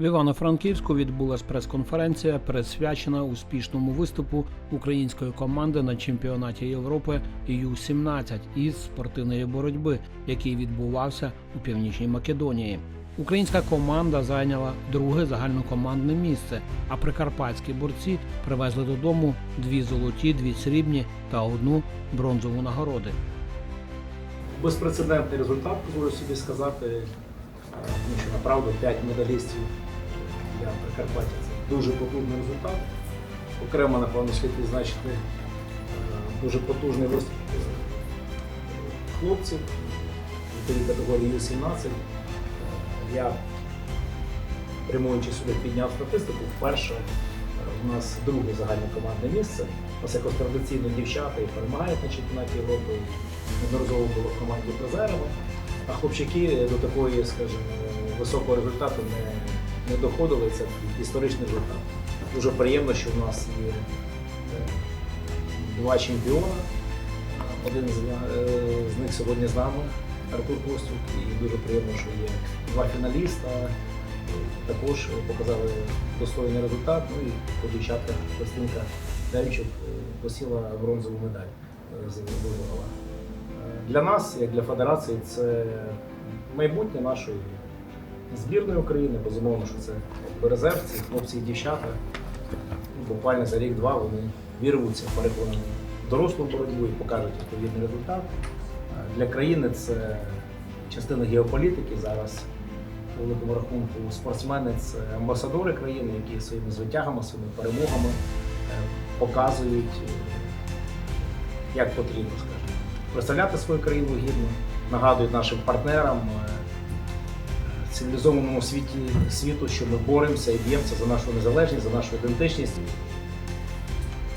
В Івано-Франківську відбулась прес-конференція, присвячена успішному виступу української команди на чемпіонаті Європи Ю-17 із спортивної боротьби, який відбувався у Північній Македонії. Українська команда зайняла друге загальнокомандне місце, а прикарпатські борці привезли додому дві золоті, дві срібні та одну бронзову нагороди. безпрецедентний результат, дозволю собі сказати. Тому що направду 5 медалістів для Прикарпаття це дуже потужний результат. Окремо, напевно, слід відзначити е, дуже потужний виступ е, хлопців тій категорії Ю-17. Е, Я, прямуючи сюди, підняв статистику. Вперше у нас друге загальнокомандне місце. У нас якось традиційно дівчата і перемагають на чемпіонаті Європи. Неодноразово було в команді призерами. А хлопчаки до такої, скажімо, високого результату не, не доходили. Це історичний результат. Дуже приємно, що в нас є е, два чемпіона. Один з, е, з них сьогодні з нами, Артур Костюк, і дуже приємно, що є два фіналіста. Також показали достойний результат. Ну і по дівчатках Костинка Демчук е, посіла бронзову медаль з. Для нас, як для федерації, це майбутнє нашої збірної України. Безумовно, що це якби резерв, ці хлопці і дівчата. Ну, Буквально за рік-два вони вірвуться, переконані в дорослу боротьбу і покажуть відповідний результат. Для країни це частина геополітики зараз. По великому рахунку спортсмени це амбасадори країни, які своїми звитягами, своїми перемогами е, показують, е, як потрібно, скажімо представляти свою країну гідно, нагадують нашим партнерам е, цивілізованому світі світу, що ми боремося і б'ємося за нашу незалежність, за нашу ідентичність.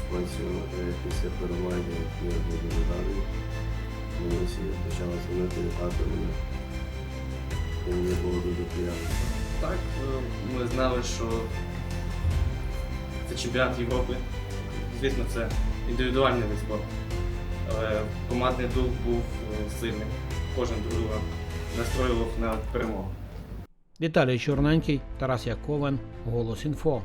Працюємо е, після перемоги, я буду радий. Мені всі почали дзвонити вітати мене. І мені було дуже приємно. Так, е, ми знали, що це чемпіонат Європи. Звісно, це індивідуальний вид спорту. Але командний дух був е, сильний. Кожен друга настроював на перемогу. Віталій Чорненький, Тарас Яковен, Голос Інфо.